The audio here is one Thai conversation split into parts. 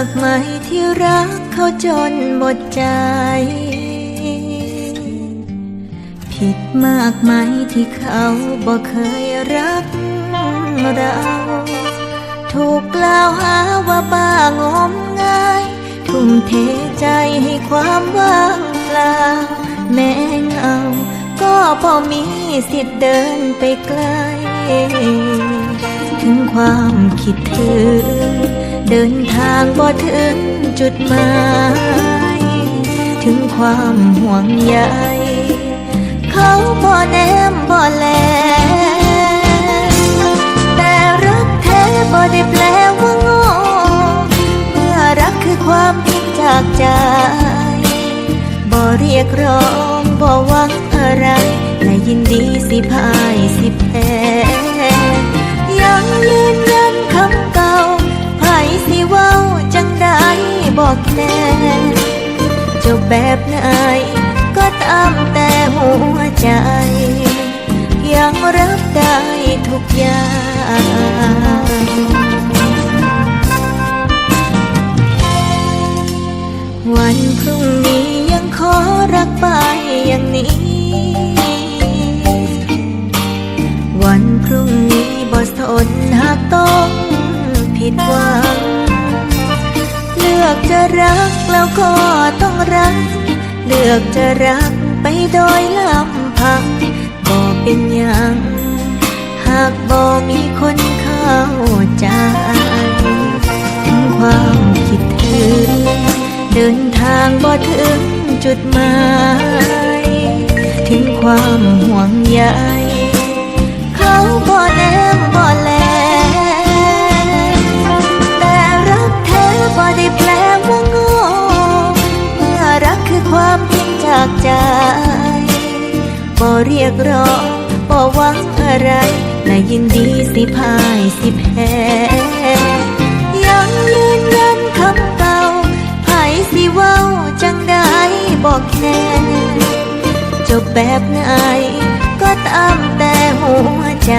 ากไหมที่รักเขาจนหมดใจ ผิดมากไหมที่เขาบอกเคยรักเรา ถูกกล่าวหาว่าบ้างมงายทุ่มเทใจให้ความว่างเปล่าแม้เงาก็พอมีสิทธิ์เดินไปไกล ถึงความคิดถึง เดินทางบ่ถึงจุดหมาย ถึงความห่วงใยเขาบ่แนมบ่แล แต่รักแท้บ่ได้แปลว่าโง่เมื่อรักคือความจริงจากใจบ่เรียกร้องบ่หวังอะไรและยินดีสิพายสิแพ้ยังยืน แบบไหน ก็ตามแต่หัวใจ ยังรับได้ทุกอย่างวันพรุ่งนี้ยังขอรักไปอย่างนี้ วันพรุ่งนี้บ่สนหากต้องผิดหวัง อกจะรักแล้วก็ต้องรัก เลือกจะรักไปโดยลำพังบ่เป็นอย่าง หากบ่มีคนเข้าใจถึงความคิดถึง เดินทางบ่ถึงจุดหมาย ถึงความห่วงใยเขาบ่แน เรียกร้องบ่หวังอะไรและยินดีสิพายสิแพ้ยังยืนยันคำเก่าไผสิเว้าจังได้บอกแค่จบแบบไหนก็ตามแต่หัวใจ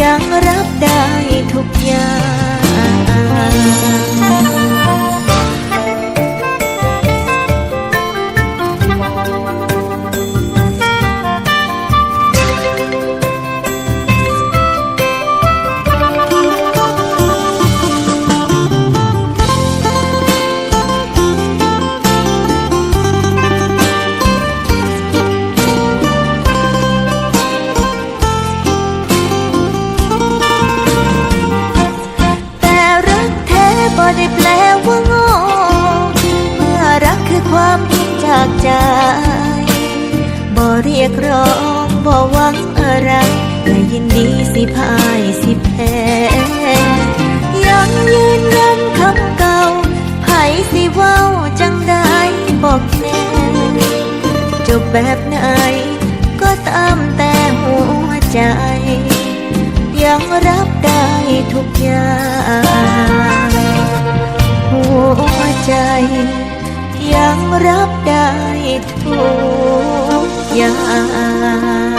ยังรับได้ทุกอย่าง เรียกร้องบ่หวังอะไรและยินดีสิพายสิแพ้ยังยืนยันคำเก่าไผสิเว้าจังได้บอกแน่จบแบบไหนก็ตามแต่หัวใจ ยังรับได้ทุกอย่าง 啦